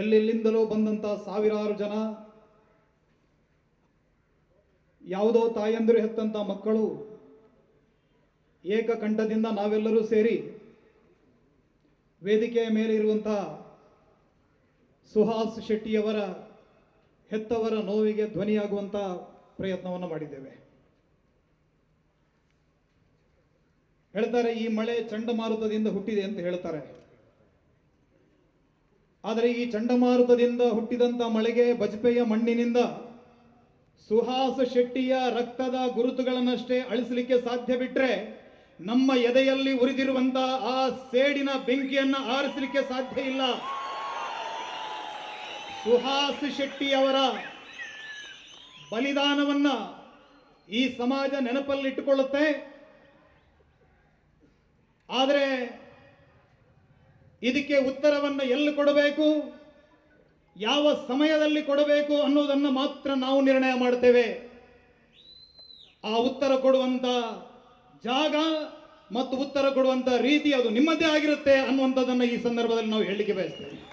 ಎಲ್ಲೆಲ್ಲಿಂದಲೋ ಬಂದಂಥ ಸಾವಿರಾರು ಜನ, ಯಾವುದೋ ತಾಯಂದಿರು ಹೆತ್ತಂತ ಮಕ್ಕಳು, ಏಕಕಂಠದಿಂದ ನಾವೆಲ್ಲರೂ ಸೇರಿ ವೇದಿಕೆಯ ಮೇಲೆ ಇರುವಂಥ ಸುಹಾಸ್ ಶೆಟ್ಟಿಯವರ ಹೆತ್ತವರ ನೋವಿಗೆ ಧ್ವನಿಯಾಗುವಂಥ ಪ್ರಯತ್ನವನ್ನು ಮಾಡಿದ್ದೇವೆ. ಹೇಳ್ತಾರೆ, ಈ ಮಳೆ ಚಂಡಮಾರುತದಿಂದ ಹುಟ್ಟಿದೆ ಅಂತ ಹೇಳ್ತಾರೆ. ಆದರೆ ಈ ಚಂಡಮಾರುತದಿಂದ ಹುಟ್ಟಿದಂಥ ಮಳೆಗೆ ಬಜಪೆಯ ಮಣ್ಣಿನಿಂದ ಸುಹಾಸ ಶೆಟ್ಟಿಯ ರಕ್ತದ ಗುರುತುಗಳನ್ನಷ್ಟೇ ಅಳಿಸಲಿಕ್ಕೆ ಸಾಧ್ಯ ಬಿಟ್ರೆ ನಮ್ಮ ಎದೆಯಲ್ಲಿ ಉರಿದಿರುವಂತ ಆ ಸೇಡಿನ ಬೆಂಕಿಯನ್ನು ಆರಿಸಲಿಕ್ಕೆ ಸಾಧ್ಯ ಇಲ್ಲ. ಸುಹಾಸ್ ಶೆಟ್ಟಿಯವರ ಬಲಿದಾನವನ್ನ ಈ ಸಮಾಜ ನೆನಪಲ್ಲಿಟ್ಟುಕೊಳ್ಳುತ್ತೆ. ಆದರೆ ಇದಕ್ಕೆ ಉತ್ತರವನ್ನು ಎಲ್ಲಿ ಕೊಡಬೇಕು? ಯಾವ ಸಮಯದಲ್ಲಿ ಕೊಡಬೇಕು ಅನ್ನೋದನ್ನು ಮಾತ್ರ ನಾವು ನಿರ್ಣಯ ಮಾಡ್ತೇವೆ. ಆ ಉತ್ತರ ಕೊಡುವಂಥ ಜಾಗ ಮತ್ತು ಉತ್ತರ ಕೊಡುವಂಥ ರೀತಿ ಅದು ನಿಮ್ಮದೇ ಆಗಿರುತ್ತೆ ಅನ್ನುವಂಥದ್ದನ್ನು ಈ ಸಂದರ್ಭದಲ್ಲಿ ನಾವು ಹೇಳಲಿಕ್ಕೆ ಬಯಸ್ತೇವೆ.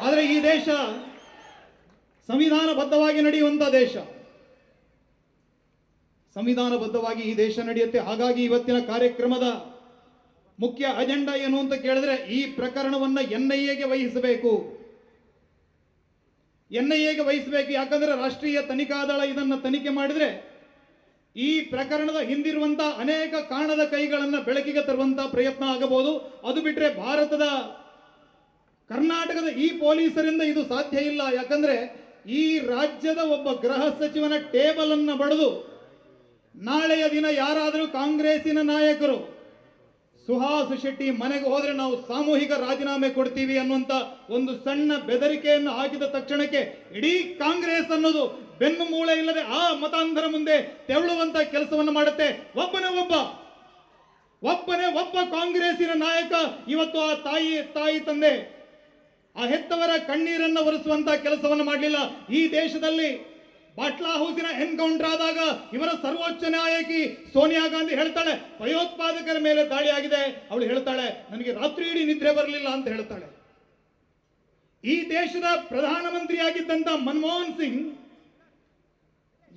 ಆದರೆ ಈ ದೇಶ ಸಂವಿಧಾನಬದ್ಧವಾಗಿ ನಡೆಯುವಂಥ ದೇಶ. ಸಂವಿಧಾನಬದ್ಧವಾಗಿ ಈ ದೇಶ ನಡೆಯುತ್ತೆ. ಹಾಗಾಗಿ ಇವತ್ತಿನ ಕಾರ್ಯಕ್ರಮದ ಮುಖ್ಯ ಅಜೆಂಡಾ ಏನು ಅಂತ ಕೇಳಿದ್ರೆ ಈ ಪ್ರಕರಣವನ್ನ ಎನ್ ಐ ಎಗೆ ವಹಿಸಬೇಕು. ಎನ್ ಐ ಎಗೆ ವಹಿಸಬೇಕು ಯಾಕಂದ್ರೆ ರಾಷ್ಟ್ರೀಯ ತನಿಖಾ ದಳ ಇದನ್ನ ತನಿಖೆ ಮಾಡಿದ್ರೆ ಈ ಪ್ರಕರಣದ ಹಿಂದಿರುವಂತಹ ಅನೇಕ ಕಾಣದ ಕೈಗಳನ್ನು ಬೆಳಕಿಗೆ ತರುವಂತಹ ಪ್ರಯತ್ನ ಆಗಬಹುದು. ಅದು ಬಿಟ್ಟರೆ ಭಾರತದ ಕರ್ನಾಟಕದ ಈ ಪೊಲೀಸರಿಂದ ಇದು ಸಾಧ್ಯ ಇಲ್ಲ. ಯಾಕಂದ್ರೆ ಈ ರಾಜ್ಯದ ಒಬ್ಬ ಗೃಹ ಸಚಿವನ ಟೇಬಲ್ ಅನ್ನು ಬಡಿದು ನಾಳೆಯ ದಿನ ಯಾರಾದರೂ ಕಾಂಗ್ರೆಸ್ಸಿನ ನಾಯಕರು ಸುಹಾಸ್ ಶೆಟ್ಟಿ ಮನೆಗೆ ಹೋದ್ರೆ ನಾವು ಸಾಮೂಹಿಕ ರಾಜೀನಾಮೆ ಕೊಡ್ತೀವಿ ಅನ್ನುವಂತ ಒಂದು ಸಣ್ಣ ಬೆದರಿಕೆಯನ್ನು ಹಾಕಿದ ತಕ್ಷಣಕ್ಕೆ ಇಡೀ ಕಾಂಗ್ರೆಸ್ ಅನ್ನೋದು ಬೆನ್ನು ಮೂಳೆ ಇಲ್ಲದೆ ಆ ಮತಾಂಧರ ಮುಂದೆ ತೆವಳುವಂತ ಕೆಲಸವನ್ನು ಮಾಡುತ್ತೆ. ಒಬ್ಬನೇ ಒಬ್ಬ. ಒಬ್ಬನೇ ಒಬ್ಬ ಕಾಂಗ್ರೆಸ್ಸಿನ ನಾಯಕ ಇವತ್ತು ಆ ತಾಯಿ ತಾಯಿ ತಂದೆ. ಆ ಹೆತ್ತವರ ಕಣ್ಣೀರನ್ನು ಒರೆಸುವಂತ ಕೆಲಸವನ್ನು ಮಾಡಲಿಲ್ಲ. ಈ ದೇಶದಲ್ಲಿ ಬಾಟ್ಲಾ ಹೌಸಿನ ಎನ್ಕೌಂಟರ್ ಆದಾಗ ಇವರ ಸರ್ವೋಚ್ಚ ನ್ಯಾಯಕಿ ಸೋನಿಯಾ ಗಾಂಧಿ ಹೇಳ್ತಾಳೆ, ಭಯೋತ್ಪಾದಕರ ಮೇಲೆ ದಾಳಿ ಆಗಿದೆ ಅವಳು ಹೇಳ್ತಾಳೆ, ನನಗೆ ರಾತ್ರಿ ಇಡೀ ನಿದ್ರೆ ಬರಲಿಲ್ಲ ಅಂತ ಹೇಳ್ತಾಳೆ. ಈ ದೇಶದ ಪ್ರಧಾನಮಂತ್ರಿಯಾಗಿದ್ದಂತ ಮನಮೋಹನ್ ಸಿಂಗ್,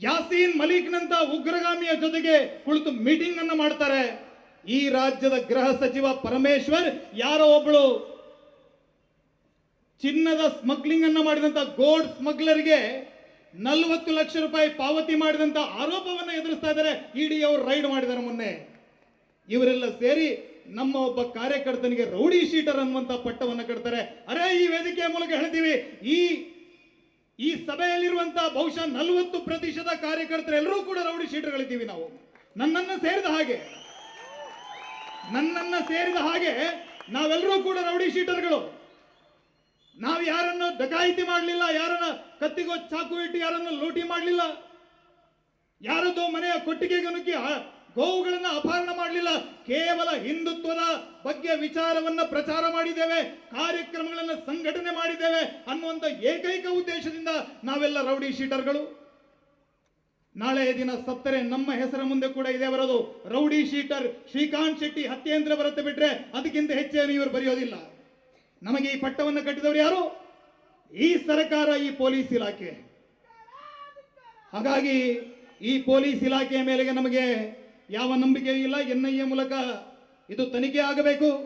ಯಾಸೀನ್ ಮಲಿಕ್ನಂತ ಉಗ್ರಗಾಮಿಯ ಜೊತೆಗೆ ಕುಳಿತು ಮೀಟಿಂಗ್ ಅನ್ನು ಮಾಡ್ತಾರೆ. ಈ ರಾಜ್ಯದ ಗೃಹ ಸಚಿವ ಪರಮೇಶ್ವರ್ ಯಾರೋ ಒಬ್ಬಳು ಚಿನ್ನದ ಸ್ಮಗ್ಲಿಂಗ್ ಅನ್ನು ಮಾಡಿದಂತ ಗೋಲ್ಡ್ ಸ್ಮಗ್ಲರ್ಗೆ ನಲವತ್ತು ಲಕ್ಷ ರೂಪಾಯಿ ಪಾವತಿ ಮಾಡಿದಂತ ಆರೋಪವನ್ನು ಎದುರಿಸ್ತಾ ಇದ್ದಾರೆ ಇಡಿ ಅವರು ರೈಡ್ ಮಾಡಿದ್ದಾರೆ ಮೊನ್ನೆ. ಇವರೆಲ್ಲ ಸೇರಿ ನಮ್ಮ ಒಬ್ಬ ಕಾರ್ಯಕರ್ತನಿಗೆ ರೌಡಿ ಶೀಟರ್ ಅನ್ನುವಂತ ಪಟ್ಟವನ್ನು ಕಟ್ತಾರೆ. ಅರೆ, ಈ ವೇದಿಕೆಯ ಮೂಲಕ ಹೇಳ್ತೀವಿ, ಈ ಈ ಸಭೆಯಲ್ಲಿರುವಂತ ಬಹುಶಃ ನಲವತ್ತು ಪ್ರತಿಶತ ಕಾರ್ಯಕರ್ತರೆಲ್ಲರೂ ಕೂಡ ರೌಡಿ ಶೀಟರ್ಗಳಿದ್ದೀವಿ ನಾವು. ನನ್ನನ್ನು ಸೇರಿದ ಹಾಗೆ, ನನ್ನನ್ನು ಸೇರಿದ ಹಾಗೆ ನಾವೆಲ್ಲರೂ ಕೂಡ ರೌಡಿ ಶೀಟರ್ಗಳು. ನಾವು ಯಾರನ್ನ ಡಕಾಯಿತಿ ಮಾಡಲಿಲ್ಲ, ಯಾರನ್ನ ಕತ್ತಿಗೋ ಚಾಕು ಇಟ್ಟು ಯಾರನ್ನ ಲೂಟಿ ಮಾಡಲಿಲ್ಲ ಯಾರದೋ ಮನೆಯ ಕೊಟ್ಟಿಗೆಗೆ ನುಗ್ಗಿ ಗೋವುಗಳನ್ನ ಅಪಹರಣ ಮಾಡಲಿಲ್ಲ, ಕೇವಲ ಹಿಂದುತ್ವದ ಬಗ್ಗೆ ವಿಚಾರವನ್ನ ಪ್ರಚಾರ ಮಾಡಿದ್ದೇವೆ, ಕಾರ್ಯಕ್ರಮಗಳನ್ನು ಸಂಘಟನೆ ಮಾಡಿದ್ದೇವೆ ಅನ್ನುವಂಥ ಏಕೈಕ ಉದ್ದೇಶದಿಂದ ನಾವೆಲ್ಲ ರೌಡಿ ಶೀಟರ್ಗಳು. ನಾಳೆ ದಿನ ಸತ್ತರೆ ನಮ್ಮ ಹೆಸರ ಮುಂದೆ ಕೂಡ ಇದೆ ಬರೋದು, ರೌಡಿ ಶೀಟರ್ ಶ್ರೀಕಾಂತ್ ಶೆಟ್ಟಿ ಹತ್ಯೆ ಬರುತ್ತೆ ಬಿಟ್ರೆ ಅದಕ್ಕಿಂತ ಹೆಚ್ಚೇನು ಇವರು ಬರೆಯೋದಿಲ್ಲ. ನಮಗೆ ಈ ಪಟ್ಟವನ್ನು ಕಟ್ಟಿದವರು ಯಾರು? ಈ ಸರ್ಕಾರ, ಈ ಪೊಲೀಸ್ ಇಲಾಖೆ. ಹಾಗಾಗಿ ಈ ಪೊಲೀಸ್ ಇಲಾಖೆಯ ಮೇಲೆಗೆ ನಮಗೆ ಯಾವ ನಂಬಿಕೆ ಇಲ್ಲ. ಎನ್ ಐ ಎ ಮೂಲಕ ಇದು ತನಿಖೆ ಆಗಬೇಕು.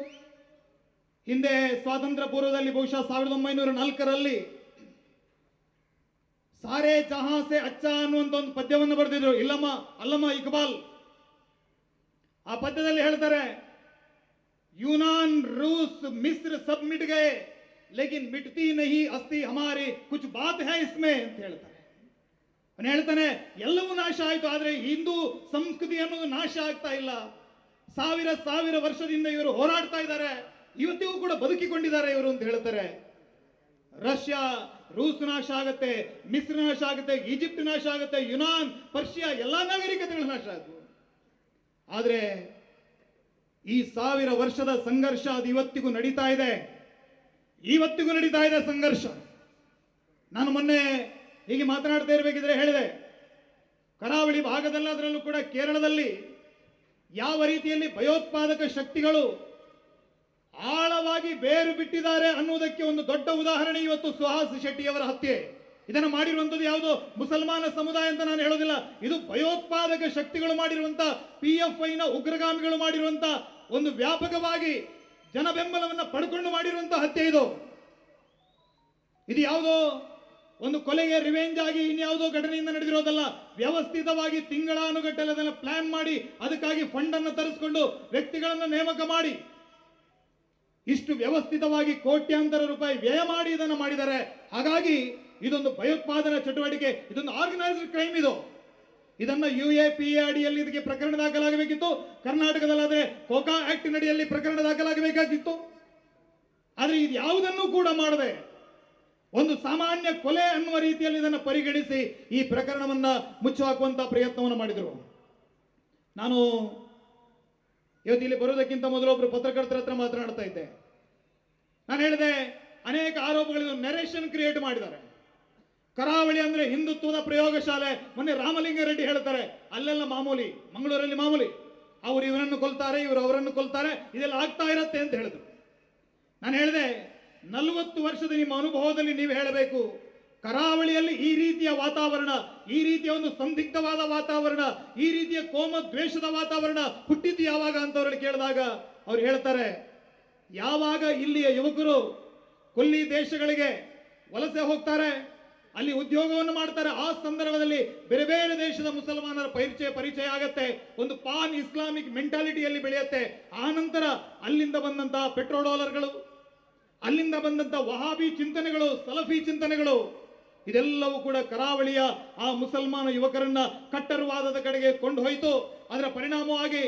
ಹಿಂದೆ ಸ್ವಾತಂತ್ರ್ಯ ಪೂರ್ವದಲ್ಲಿ ಬಹುಶಃ ಸಾವಿರದ ಒಂಬೈನೂರ ನಾಲ್ಕರಲ್ಲಿ ಸಾರೇ ಚಹಾಸೆ ಅಚ್ಚ ಅನ್ನುವಂತ ಒಂದು ಪದ್ಯವನ್ನು ಬರೆದಿದ್ರು. ಇಲ್ಲಮ್ಮ, ಅಲ್ಲಮ್ಮ ಇಕ್ಬಾಲ್. ಆ ಪದ್ಯದಲ್ಲಿ ಹೇಳ್ತಾರೆ यूनान रूस मिस्र सब मिट गए लेकिन मिटती नहीं अस्थि हमारी कुछ बात है इसमें ಅಂತ ಹೇಳ್ತಾರೆ ಅವನು ಹೇಳ್ತಾನೆ ಎಲ್ಲವೂ ನಾಶ ಆಯ್ತು ಆದ್ರೆ ಹಿಂದೂ ಸಂಸ್ಕೃತಿ ಅನ್ನೋದು ನಾಶ ಆಗ್ತಾ ಇಲ್ಲ ಸಾವಿರ ಸಾವಿರ ವರ್ಷದಿಂದ ಇವರು ಹೋರಾಡ್ತಾ ಇದ್ದಾರೆ ಇವತ್ತಿಗೂ ಕೂಡ ಬದುಕಿಕೊಂಡಿದ್ದಾರೆ ಇವರು ಅಂತ ಹೇಳ್ತಾರೆ ರಷ್ಯಾ ರೂಸ್ ನಾಶ ಆಗುತ್ತೆ ಮಿಸ್ರ್ ನಾಶ ಆಗುತ್ತೆ ಈಜಿಪ್ಟ್ ನಾಶ ಆಗುತ್ತೆ ಯುನಾನ್ ಪರ್ಷಿಯಾ ಎಲ್ಲಾ ನಾಗರಿಕತೆಗಳು ನಾಶ ಆದವು ಆದ್ರೆ ಈ ಸಾವಿರ ವರ್ಷದ ಸಂಘರ್ಷ ಅದು ಇವತ್ತಿಗೂ ನಡೀತಾ ಇದೆ. ಇವತ್ತಿಗೂ ನಡೀತಾ ಇದೆ ಸಂಘರ್ಷ. ನಾನು ಮೊನ್ನೆ ಹೀಗೆ ಮಾತನಾಡ್ತಾ ಇರಬೇಕಿದ್ರೆ ಹೇಳಿದೆ. ಕರಾವಳಿ ಭಾಗದಲ್ಲಿ, ಅದರಲ್ಲೂ ಕೂಡ ಕೇರಳದಲ್ಲಿ ಯಾವ ರೀತಿಯಲ್ಲಿ ಭಯೋತ್ಪಾದಕ ಶಕ್ತಿಗಳು ಆಳವಾಗಿ ಬೇರು ಬಿಟ್ಟಿದ್ದಾರೆ ಅನ್ನುವುದಕ್ಕೆ ಒಂದು ದೊಡ್ಡ ಉದಾಹರಣೆ ಇವತ್ತು ಸುಹಾಸ್ ಶೆಟ್ಟಿಯವರ ಹತ್ಯೆ. ಇದನ್ನು ಮಾಡಿರುವಂಥದ್ದು ಯಾವುದು? ಮುಸಲ್ಮಾನ ಸಮುದಾಯ ಅಂತ ನಾನು ಹೇಳೋದಿಲ್ಲ. ಇದು ಭಯೋತ್ಪಾದಕ ಶಕ್ತಿಗಳು ಮಾಡಿರುವಂಥ ಪಿ ಎಫ್ ಐನ ಉಗ್ರಗಾಮಿಗಳು ಮಾಡಿರುವಂತ ಒಂದು ವ್ಯಾಪಕವಾಗಿ ಜನ ಬೆಂಬಲವನ್ನು ಪಡ್ಕೊಂಡು ಮಾಡಿರುವಂತಹ ಹತ್ಯೆ ಇದು. ಇದು ಯಾವುದೋ ಒಂದು ಕೊಲೆಗೆ ರಿವೆಂಜ್ ಆಗಿ ಇನ್ಯಾವುದೋ ಘಟನೆಯಿಂದ ನಡೆದಿರೋದಲ್ಲ. ವ್ಯವಸ್ಥಿತವಾಗಿ ತಿಂಗಳಾನುಗಟ್ಟಲೆ ಅದನ್ನು ಪ್ಲಾನ್ ಮಾಡಿ, ಅದಕ್ಕಾಗಿ ಫಂಡ್ ಅನ್ನು ತರಿಸಿಕೊಂಡು ವ್ಯಕ್ತಿಗಳನ್ನು ನೇಮಕ ಮಾಡಿ. ಇಷ್ಟು ವ್ಯವಸ್ಥಿತವಾಗಿ ಕೋಟ್ಯಾಂತರ ರೂಪಾಯಿ ವ್ಯಯ ಮಾಡಿ ಇದನ್ನು ಮಾಡಿದ್ದಾರೆ. ಹಾಗಾಗಿ ಇದೊಂದು ಭಯೋತ್ಪಾದನಾ ಚಟುವಟಿಕೆ, ಇದೊಂದು ಆರ್ಗನೈಸ್ಡ್ ಕ್ರೈಮ್ ಇದು. ಇದನ್ನ ಯು ಎ ಪಿ ಎ ಅಡಿಯಲ್ಲಿ ಇದಕ್ಕೆ ಪ್ರಕರಣ ದಾಖಲಾಗಬೇಕಿತ್ತು. ಕರ್ನಾಟಕದಲ್ಲಾದ್ರೆ ಕೋಕಾ ಆಕ್ಟ್ ಅಡಿಯಲ್ಲಿ ಪ್ರಕರಣ ದಾಖಲಾಗಬೇಕಾಗಿತ್ತು. ಆದರೆ ಇದು ಯಾವುದನ್ನು ಕೂಡ ಮಾಡದೆ ಒಂದು ಸಾಮಾನ್ಯ ಕೊಲೆ ಅನ್ನುವ ರೀತಿಯಲ್ಲಿ ಇದನ್ನು ಪರಿಗಣಿಸಿ ಈ ಪ್ರಕರಣವನ್ನು ಮುಚ್ಚುಹಾಕುವಂತಹ ಪ್ರಯತ್ನವನ್ನು ಮಾಡಿದರು. ನಾನು ಇವತ್ತು ಇಲ್ಲಿ ಬರೋದಕ್ಕಿಂತ ಮೊದಲು ಒಬ್ಬರು ಪತ್ರಕರ್ತರ ಹತ್ರ ಮಾತನಾಡ್ತಾ ಇದ್ದೆ. ನಾನು ಹೇಳಿದೆ, ಅನೇಕ ಆರೋಪಗಳಿಂದ ನೆರೇಷನ್ ಕ್ರಿಯೇಟ್ ಮಾಡಿದ್ದಾರೆ. ಕರಾವಳಿ ಅಂದ್ರೆ ಹಿಂದುತ್ವದ ಪ್ರಯೋಗಶಾಲೆ ಮೊನ್ನೆ ರಾಮಲಿಂಗಾರೆಡ್ಡಿ ಹೇಳ್ತಾರೆ, ಅಲ್ಲೆಲ್ಲ ಮಾಮೂಲಿ, ಮಂಗಳೂರಲ್ಲಿ ಮಾಮೂಲಿ. ಅವರು ಇವರನ್ನು ಕೊಲ್ತಾರೆ, ಇವರು ಅವರನ್ನು ಕೊಲ್ತಾರೆ, ಇದೆಲ್ಲ ಆಗ್ತಾ ಇರತ್ತೆ ಅಂತ ಹೇಳಿದ್ರು. ನಾನು ಹೇಳಿದೆ, ನಲವತ್ತು ವರ್ಷದ ನಿಮ್ಮ ಅನುಭವದಲ್ಲಿ ನೀವು ಹೇಳಬೇಕು, ಕರಾವಳಿಯಲ್ಲಿ ಈ ರೀತಿಯ ವಾತಾವರಣ, ಈ ರೀತಿಯ ಒಂದು ಸಂದಿಗ್ಧವಾದ ವಾತಾವರಣ, ಈ ರೀತಿಯ ಕೋಮ ದ್ವೇಷದ ವಾತಾವರಣ ಹುಟ್ಟಿದ್ದು ಯಾವಾಗ ಅಂತವ್ರಲ್ಲಿ ಕೇಳಿದಾಗ ಅವ್ರು ಹೇಳ್ತಾರೆ, ಯಾವಾಗ ಇಲ್ಲಿಯ ಯುವಕರು ಕೊಲ್ಲಿ ದೇಶಗಳಿಗೆ ವಲಸೆ ಹೋಗ್ತಾರೆ ಅಲ್ಲಿ ಉದ್ಯೋಗವನ್ನು ಮಾಡ್ತಾರೆ. ಆ ಸಂದರ್ಭದಲ್ಲಿ ಬೇರೆ ಬೇರೆ ದೇಶದ ಮುಸಲ್ಮಾನರ ಪರಿಚಯ ಪರಿಚಯ ಆಗತ್ತೆ. ಒಂದು ಪಾನ್ ಇಸ್ಲಾಮಿಕ್ ಮೆಂಟಾಲಿಟಿಯಲ್ಲಿ ಬೆಳೆಯುತ್ತೆ. ಆ ನಂತರ ಅಲ್ಲಿಂದ ಬಂದಂತಹ ಪೆಟ್ರೋ ಡಾಲರ್ಗಳು ಅಲ್ಲಿಂದ ಬಂದಂತಹ ವಹಾಬಿ ಚಿಂತನೆಗಳು, ಸಲಫಿ ಚಿಂತನೆಗಳು, ಇದೆಲ್ಲವೂ ಕೂಡ ಕರಾವಳಿಯ ಆ ಮುಸಲ್ಮಾನ ಯುವಕರನ್ನ ಕಟ್ಟರವಾದದ ಕಡೆಗೆ ಕೊಂಡು ಅದರ ಪರಿಣಾಮವಾಗಿ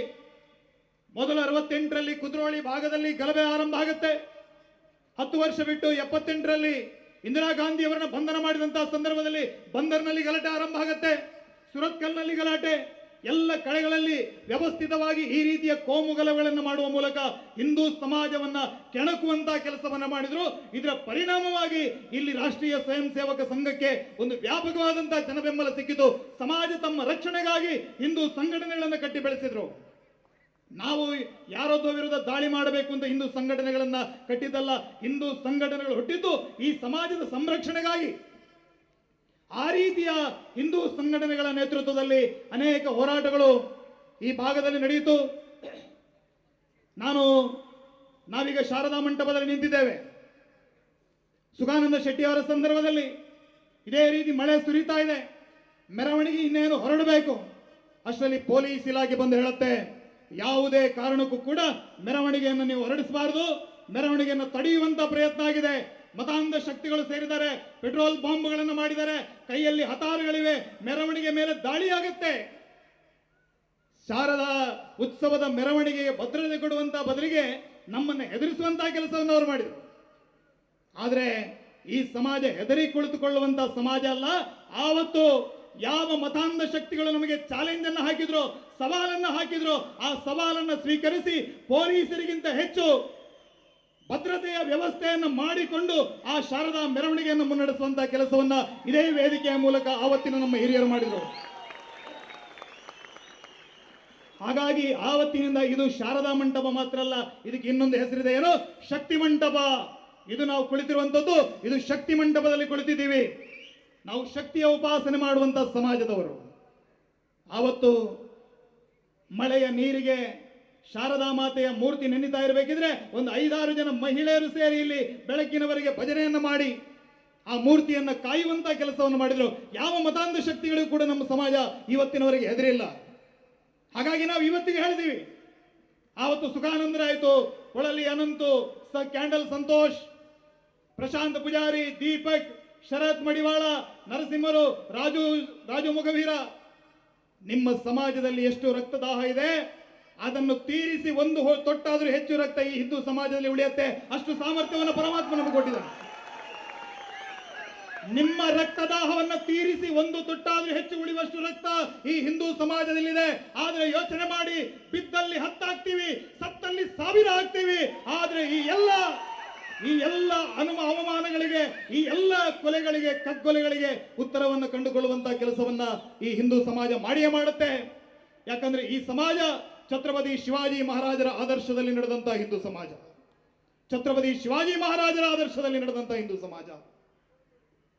ಮೊದಲು ಅರವತ್ತೆಂಟರಲ್ಲಿ ಕುದ್ರೋಳಿ ಭಾಗದಲ್ಲಿ ಗಲಭೆ ಆರಂಭ ಆಗುತ್ತೆ. ಹತ್ತು ವರ್ಷ ಬಿಟ್ಟು ಎಪ್ಪತ್ತೆಂಟರಲ್ಲಿ ಇಂದಿರಾ ಗಾಂಧಿ ಅವರನ್ನ ಬಂಧನ ಮಾಡಿದಂತಹ ಸಂದರ್ಭದಲ್ಲಿ ಬಂದರ್ನಲ್ಲಿ ಗಲಾಟೆ ಆರಂಭ ಆಗುತ್ತೆ, ಸುರತ್ಕಲ್ನಲ್ಲಿ ಗಲಾಟೆ. ಎಲ್ಲ ಕಡೆಗಳಲ್ಲಿ ವ್ಯವಸ್ಥಿತವಾಗಿ ಈ ರೀತಿಯ ಕೋಮುಗಲಗಳನ್ನು ಮಾಡುವ ಮೂಲಕ ಹಿಂದೂ ಸಮಾಜವನ್ನ ಕೆಣಕುವಂತಹ ಕೆಲಸವನ್ನ ಮಾಡಿದ್ರು. ಇದರ ಪರಿಣಾಮವಾಗಿ ಇಲ್ಲಿ ರಾಷ್ಟ್ರೀಯ ಸ್ವಯಂ ಸೇವಕ ಸಂಘಕ್ಕೆ ಒಂದು ವ್ಯಾಪಕವಾದಂತಹ ಜನಬೆಂಬಲ ಸಿಕ್ಕಿತು. ಸಮಾಜ ತಮ್ಮ ರಕ್ಷಣೆಗಾಗಿ ಹಿಂದೂ ಸಂಘಟನೆಗಳನ್ನು ಕಟ್ಟಿ ಬೆಳೆಸಿದ್ರು ನಾವು ಯಾರೊಬ್ಬ ವಿರುದ್ಧ ದಾಳಿ ಮಾಡಬೇಕು ಅಂತ ಹಿಂದೂ ಸಂಘಟನೆಗಳನ್ನ ಕಟ್ಟಿದ್ದಲ್ಲ, ಹಿಂದೂ ಸಂಘಟನೆಗಳು ಹುಟ್ಟಿದ್ದು ಈ ಸಮಾಜದ ಸಂರಕ್ಷಣೆಗಾಗಿ. ಆ ರೀತಿಯ ಹಿಂದೂ ಸಂಘಟನೆಗಳ ನೇತೃತ್ವದಲ್ಲಿ ಅನೇಕ ಹೋರಾಟಗಳು ಈ ಭಾಗದಲ್ಲಿ ನಡೆಯಿತು. ನಾನು ನಾವೀಗ ಶಾರದಾ ಮಂಟಪದಲ್ಲಿ ನಿಂತಿದ್ದೇವೆ. ಸುಗಾನಂದ ಶೆಟ್ಟಿ ಅವರ ಸಂದರ್ಭದಲ್ಲಿ ಇದೇ ರೀತಿ ಮಳೆ ಸುರಿತಾ ಇದೆ. ಮೆರವಣಿಗೆ ಇನ್ನೇನು ಹೊರಡಬೇಕು. ಅಷ್ಟರಲ್ಲಿ ಪೊಲೀಸ್ ಇಲಾಖೆ ಬಂದು ಹೇಳುತ್ತೆ ಯಾವುದೇ ಕಾರಣಕ್ಕೂ ಕೂಡ ಮೆರವಣಿಗೆಯನ್ನು ನೀವು ಹೊರಡಿಸಬಾರದು. ಮೆರವಣಿಗೆಯನ್ನು ತಡೆಯುವಂತ ಪ್ರಯತ್ನ ಆಗಿದೆ. ಮತಾಂಧ ಶಕ್ತಿಗಳು ಸೇರಿದ್ದಾರೆ. ಪೆಟ್ರೋಲ್ ಬಾಂಬ್ಗಳನ್ನು ಮಾಡಿದ್ದಾರೆ. ಕೈಯಲ್ಲಿ ಹತಾರುಗಳಿವೆ. ಮೆರವಣಿಗೆ ಮೇಲೆ ದಾಳಿಯಾಗುತ್ತೆ ಶಾರದಾ ಉತ್ಸವದ ಮೆರವಣಿಗೆಗೆ ಭದ್ರತೆ ಕೊಡುವಂತ ಬದಲಿಗೆ ನಮ್ಮನ್ನು ಹೆದರಿಸುವಂತಹ ಕೆಲಸವನ್ನು ಅವರು ಮಾಡಿದರು. ಆದರೆ ಈ ಸಮಾಜ ಹೆದರಿ ಕುಳಿತುಕೊಳ್ಳುವಂತ ಸಮಾಜ ಅಲ್ಲ. ಆವತ್ತು ಯಾವ ಮತಾಂಧ ಶಕ್ತಿಗಳು ನಮಗೆ ಚಾಲೆಂಜ್ ಅನ್ನು ಹಾಕಿದ್ರು, ಸವಾಲನ್ನು ಹಾಕಿದ್ರು, ಆ ಸವಾಲನ್ನು ಸ್ವೀಕರಿಸಿ ಪೊಲೀಸರಿಗಿಂತ ಹೆಚ್ಚು ಭದ್ರತೆಯ ವ್ಯವಸ್ಥೆಯನ್ನು ಮಾಡಿಕೊಂಡು ಆ ಶಾರದಾ ಮೆರವಣಿಗೆಯನ್ನು ಮುನ್ನಡೆಸುವಂತಹ ಕೆಲಸವನ್ನ ಇದೇ ವೇದಿಕೆಯ ಮೂಲಕ ಆವತ್ತಿನ ನಮ್ಮ ಹಿರಿಯರು ಮಾಡಿದರು. ಹಾಗಾಗಿ ಆವತ್ತಿನಿಂದ ಇದು ಶಾರದಾ ಮಂಟಪ ಮಾತ್ರ ಅಲ್ಲ, ಇದಕ್ಕೆ ಇನ್ನೊಂದು ಹೆಸರಿದೆ ಏನು? ಶಕ್ತಿ ಮಂಟಪ. ಇದು ನಾವು ಕುಳಿತಿರುವಂತದ್ದು ಇದು ಶಕ್ತಿ ಮಂಟಪದಲ್ಲಿ ಕುಳಿತಿದ್ದೀವಿ. ನಾವು ಶಕ್ತಿಯ ಉಪಾಸನೆ ಮಾಡುವಂತ ಸಮಾಜದವರು. ಆವತ್ತು ಮಳೆಯ ನೀರಿಗೆ ಶಾರದಾ ಮಾತೆಯ ಮೂರ್ತಿ ನೆನಿತಾ ಇರಬೇಕಿದ್ರೆ ಒಂದು ಐದಾರು ಜನ ಮಹಿಳೆಯರು ಸೇರಿ ಇಲ್ಲಿ ಬೆಳಕಿನವರೆಗೆ ಭಜನೆಯನ್ನು ಮಾಡಿ, ಆ ಮೂರ್ತಿಯನ್ನು ಕಾಯುವಂತ ಕೆಲಸವನ್ನು ಮಾಡಿದ್ರು. ಯಾವ ಮತಾಂಧ ಶಕ್ತಿಗಳಿಗೂ ಕೂಡ ನಮ್ಮ ಸಮಾಜ ಇವತ್ತಿನವರೆಗೆ ಹೆದರಿಲ್ಲ. ಹಾಗಾಗಿ ನಾವು ಇವತ್ತಿಗೆ ಹೇಳಿದೀವಿ. ಆವತ್ತು ಸುಖಾನಂದರಾಯಿತು ಕೊಳಲಿ ಅನಂತು ಕ್ಯಾಂಡಲ್ ಸಂತೋಷ್, ಪ್ರಶಾಂತ್ ಪೂಜಾರಿ, ದೀಪಕ್, ಶರತ್ ಮಡಿವಾಳ ನರಸಿಂಹರು, ರಾಜು ರಾಜು ಮುಖವೀರ, ನಿಮ್ಮ ಸಮಾಜದಲ್ಲಿ ಎಷ್ಟು ರಕ್ತದಾಹ ಇದೆ, ಅದನ್ನು ತೀರಿಸಿ ಒಂದು ತೊಟ್ಟಾದರೂ ಹೆಚ್ಚು ರಕ್ತ ಈ ಹಿಂದೂ ಸಮಾಜದಲ್ಲಿ ಉಳಿಯುತ್ತೆ, ಅಷ್ಟು ಸಾಮರ್ಥ್ಯವನ್ನು ಪರಮಾತ್ಮ ನಮಗೆ ಕೊಟ್ಟಿದ್ದಾನೆ. ನಿಮ್ಮ ರಕ್ತದಾಹವನ್ನು ತೀರಿಸಿ ಒಂದು ತೊಟ್ಟಾದ್ರೂ ಹೆಚ್ಚು ಉಳಿಯುವಷ್ಟು ರಕ್ತ ಈ ಹಿಂದೂ ಸಮಾಜದಲ್ಲಿದೆ. ಆದರೆ ಯೋಚನೆ ಮಾಡಿ ಬಿದ್ದಲ್ಲಿ ಹತ್ತಾಗ್ತೀವಿ, ಸತ್ತಲ್ಲಿ ಸಾವಿರ ಆಗ್ತೀವಿ. ಆದರೆ ಈ ಎಲ್ಲ ಈ ಎಲ್ಲ ಅನುಮ ಅವಮಾನಗಳಿಗೆ, ಈ ಎಲ್ಲ ಕೊಲೆಗಳಿಗೆ, ಕಗ್ಗೊಲೆಗಳಿಗೆ ಉತ್ತರವನ್ನು ಕಂಡುಕೊಳ್ಳುವಂತಹ ಕೆಲಸವನ್ನ ಈ ಹಿಂದೂ ಸಮಾಜ ಮಾಡಿಯೇ ಮಾಡುತ್ತೆ. ಯಾಕಂದ್ರೆ ಈ ಸಮಾಜ ಛತ್ರಪತಿ ಶಿವಾಜಿ ಮಹಾರಾಜರ ಆದರ್ಶದಲ್ಲಿ ನಡೆದಂತಹ ಹಿಂದೂ ಸಮಾಜ. ಛತ್ರಪತಿ ಶಿವಾಜಿ ಮಹಾರಾಜರ ಆದರ್ಶದಲ್ಲಿ ನಡೆದಂತಹ ಹಿಂದೂ ಸಮಾಜ.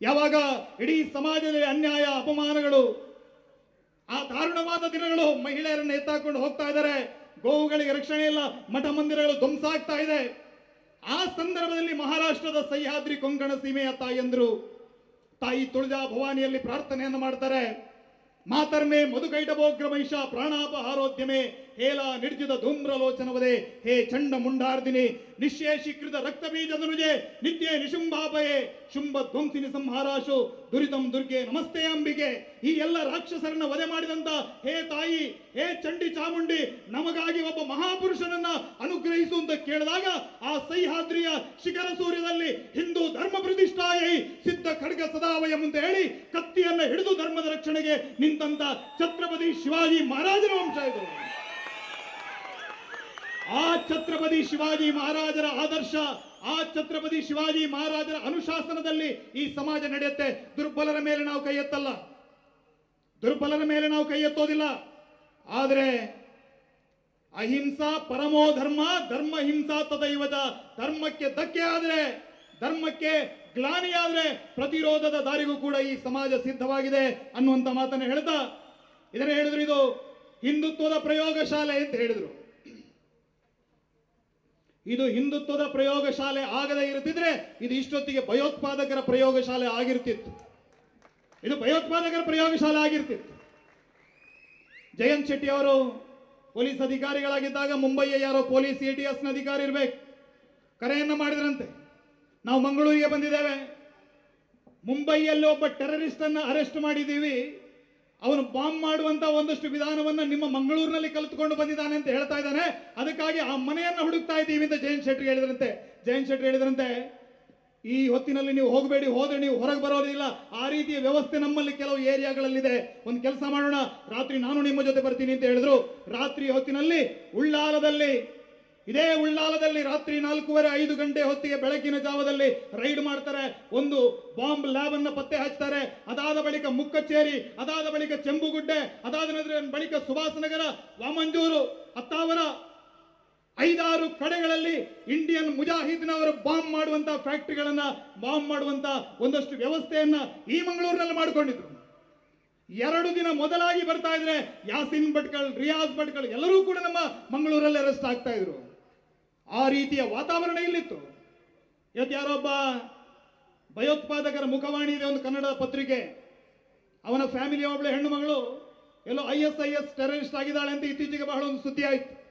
ಯಾವಾಗ ಇಡೀ ಸಮಾಜದಲ್ಲಿ ಅನ್ಯಾಯ, ಅಪಮಾನಗಳು, ಆ ದಾರುಣವಾದ ದಿನಗಳು ಮಹಿಳೆಯರನ್ನು ಎತ್ತಾಕೊಂಡು ಹೋಗ್ತಾ ಇದ್ದಾರೆ. ಗೋವುಗಳಿಗೆ ರಕ್ಷಣೆ ಇಲ್ಲ ಮಠ ಮಂದಿರಗಳು ಧ್ವಂಸ ಆಗ್ತಾ ಇದೆ. ಆ ಸಂದರ್ಭದಲ್ಲಿ ಮಹಾರಾಷ್ಟ್ರದ ಸಹ್ಯಾದ್ರಿ ಕೊಂಕಣ ಸೀಮೆಯ ತಾಯಂದ್ರು ತಾಯಿ ತುಳಜಾ ಭವಾನಿಯಲ್ಲಿ ಪ್ರಾರ್ಥನೆಯನ್ನು ಮಾಡ್ತಾರೆ. ಮಾತರ್ಮೆ ಮಧುಕೈಟಭೋಗ್ರ ಮಹಿಷ ಪ್ರಾಣಾಪಹಾರೋದ್ಯಮೆ ಹೇಲ ನಿರ್ಜಿತ ಧೂಮ್ರಲೋಚನವದೆ. ಹೇ ಚಂಡ ಮುಂಡಾರ್ದಿನಿ, ನಿಶೇಷೀಕೃತ ರಕ್ತ ಬೀಜದನುಜೆ ನಿತ್ಯೆ ನಿಶುಂಭಾಪಯೇ, ಶುಂಭ ಧ್ವಂಸಿನಿ ಸಂಹಾರಾಶು, ದುರಿತಂ ದುರ್ಗೆ ನಮಸ್ತೆ ಅಂಬಿಕೆ ಈ ಎಲ್ಲ ರಾಕ್ಷಸರನ್ನ ವಧೆ ಮಾಡಿದಂತ ಹೇ ತಾಯಿ, ಹೇ ಚಂಡಿ ಚಾಮುಂಡಿ, ನಮಗಾಗಿ ಒಬ್ಬ ಮಹಾಪುರುಷನನ್ನ ಅನುಗ್ರಹಿಸು ಅಂತ ಕೇಳಿದಾಗ ಆ ಸಹ್ಯಾದ್ರಿಯ ಶಿಖರ ಸೂರ್ಯದಲ್ಲಿ ಹಿಂದೂ ಧರ್ಮ ಪ್ರತಿಷ್ಠಾಯೈ ಸಿದ್ಧ ಖಡ್ಗ ಸದಾವಯಂ ಅಂತ ಹೇಳಿ ಕತ್ತಿಯನ್ನ ಹಿಡಿದು ಧರ್ಮದ ರಕ್ಷಣೆಗೆ ನಿಂತಂತ ಛತ್ರಪತಿ ಶಿವಾಜಿ ಮಹಾರಾಜನ ವಂಶ ಇದು ಆ ಛತ್ರಪತಿ ಶಿವಾಜಿ ಮಹಾರಾಜರ ಆದರ್ಶ, ಆ ಛತ್ರಪತಿ ಶಿವಾಜಿ ಮಹಾರಾಜರ ಅನುಶಾಸನದಲ್ಲಿ ಈ ಸಮಾಜ ನಡೆಯುತ್ತೆ. ದುರ್ಬಲರ ಮೇಲೆ ನಾವು ಕೈ ಎತ್ತಲ್ಲ. ದುರ್ಬಲರ ಮೇಲೆ ನಾವು ಕೈ ಎತ್ತೋದಿಲ್ಲ. ಆದರೆ ಅಹಿಂಸಾ ಪರಮೋ ಧರ್ಮ ಧರ್ಮ ಹಿಂಸಾ ತದೈವದ ಧರ್ಮಕ್ಕೆ ಧಕ್ಕೆ ಆದರೆ, ಧರ್ಮಕ್ಕೆ ಗ್ಲಾನಿಯಾದರೆ ಪ್ರತಿರೋಧದ ದಾರಿಗೂ ಕೂಡ ಈ ಸಮಾಜ ಸಿದ್ಧವಾಗಿದೆ ಅನ್ನುವಂತ ಮಾತನ್ನು ಹೇಳ್ತಾ. ಇದನ್ನು ಹೇಳಿದ್ರು ಇದು ಹಿಂದುತ್ವದ ಪ್ರಯೋಗಶಾಲೆ ಅಂತ ಹೇಳಿದ್ರು. ಇದು ಹಿಂದುತ್ವದ ಪ್ರಯೋಗಶಾಲೆ ಆಗದೇ ಇರುತ್ತಿದ್ರೆ ಇದು ಇಷ್ಟೊತ್ತಿಗೆ ಭಯೋತ್ಪಾದಕರ ಪ್ರಯೋಗಶಾಲೆ ಆಗಿರ್ತಿತ್ತು. ಇದು ಭಯೋತ್ಪಾದಕರ ಪ್ರಯೋಗಶಾಲೆ ಆಗಿರ್ತಿತ್ತು. ಜಯಂತ್ ಶೆಟ್ಟಿ ಅವರು ಪೊಲೀಸ್ ಅಧಿಕಾರಿಗಳಾಗಿದ್ದಾಗ ಮುಂಬೈಯ ಯಾರೋ ಪೊಲೀಸ್ ಎ ಟಿ ಎಸ್ನ ಅಧಿಕಾರಿ ಇರಬೇಕು. ಕರೆಯನ್ನ ಮಾಡಿದ್ರಂತೆ. ನಾವು ಮಂಗಳೂರಿಗೆ ಬಂದಿದ್ದೇವೆ. ಮುಂಬೈಯಲ್ಲಿ ಒಬ್ಬ ಟೆರರಿಸ್ಟ್ ಅನ್ನ ಅರೆಸ್ಟ್ ಮಾಡಿದ್ದೀವಿ. ಅವನು ಬಾಂಬ್ ಮಾಡುವಂತ ಒಂದಷ್ಟು ವಿಧಾನವನ್ನ ನಿಮ್ಮ ಮಂಗಳೂರಿನಲ್ಲಿ ಕಲಿತುಕೊಂಡು ಬಂದಿದ್ದಾನೆ ಅಂತ ಹೇಳ್ತಾ ಇದ್ದಾನೆ. ಅದಕ್ಕಾಗಿ ಆ ಮನೆಯನ್ನ ಹುಡುಕ್ತಾ ಇದ್ದೀವಿ ಅಂತ ಜಯಂತ್ ಶೆಟ್ಟಿ ಹೇಳಿದ್ರಂತೆ. ಜಯಂತ್ ಶೆಟ್ಟಿ ಹೇಳಿದ್ರಂತೆ, ಈ ಹೊತ್ತಿನಲ್ಲಿ ನೀವು ಹೋಗಬೇಡಿ, ಹೋದ್ರೆ ನೀವು ಹೊರಗೆ ಬರೋದಿಲ್ಲ ಆ ರೀತಿಯ ವ್ಯವಸ್ಥೆ ನಮ್ಮಲ್ಲಿ ಕೆಲವು ಏರಿಯಾಗಳಲ್ಲಿದೆ. ಒಂದು ಕೆಲಸ ಮಾಡೋಣ, ರಾತ್ರಿ ನಾನು ನಿಮ್ಮ ಜೊತೆ ಬರ್ತೀನಿ ಅಂತ ಹೇಳಿದ್ರು. ರಾತ್ರಿ ಹೊತ್ತಿನಲ್ಲಿ ಉಳ್ಳಾಲದಲ್ಲಿ ಇದೇ ಉಳ್ಳಾಲದಲ್ಲಿ ರಾತ್ರಿ ನಾಲ್ಕೂವರೆ ಐದು ಗಂಟೆ ಹೊತ್ತಿಗೆ ಬೆಳಕಿನ ಜಾವದಲ್ಲಿ ರೈಡ್ ಮಾಡ್ತಾರೆ. ಒಂದು ಬಾಂಬ್ ಲ್ಯಾಬ್ ಅನ್ನ ಪತ್ತೆ ಹಚ್ತಾರೆ. ಅದಾದ ಬಳಿಕ ಮುಕ್ಕಚ್ಚೇರಿ, ಅದಾದ ಬಳಿಕ ಚೆಂಬುಗುಡ್ಡೆ, ಅದಾದ ಬಳಿಕ ಸುಭಾಸ್ ನಗರ ವಾಮಂಜೂರು, ಅತ್ತಾವರ. ಐದಾರು ಕಡೆಗಳಲ್ಲಿ ಇಂಡಿಯನ್ ಮುಜಾಹಿದ್ನವರು ಬಾಂಬ್ ಮಾಡುವಂತ ಫ್ಯಾಕ್ಟ್ರಿಗಳನ್ನ, ಬಾಂಬ್ ಮಾಡುವಂತ ಒಂದಷ್ಟು ವ್ಯವಸ್ಥೆಯನ್ನ ಈ ಮಂಗಳೂರಿನಲ್ಲಿ ಮಾಡಿಕೊಂಡಿದ್ರು. ಎರಡು ದಿನ ಮೊದಲಾಗಿ ಬರ್ತಾ ಇದ್ರೆ ಯಾಸಿನ್ ಭಟ್ಕಳ್, ರಿಯಾಜ್ ಭಟ್ಕಳ್ ಎಲ್ಲರೂ ಕೂಡ ನಮ್ಮ ಮಂಗಳೂರಲ್ಲಿ ಅರೆಸ್ಟ್ ಆಗ್ತಾ ಇದ್ರು. ಆ ರೀತಿಯ ವಾತಾವರಣ ಇಲ್ಲಿತ್ತು. ಇವತ್ತು ಯಾರೊಬ್ಬ ಭಯೋತ್ಪಾದಕರ ಮುಖವಾಣಿ ಇದೆ ಒಂದು ಕನ್ನಡ ಪತ್ರಿಕೆ. ಅವನ ಫ್ಯಾಮಿಲಿ ಒಬ್ಬಳು ಹೆಣ್ಣು ಮಗಳು ಎಲ್ಲೋ I S I S terrorist ಆಗಿದ್ದಾಳೆ ಅಂತ ಇತ್ತೀಚೆಗೆ ಬಹಳ ಒಂದು ಸುದ್ದಿ ಆಯ್ತು.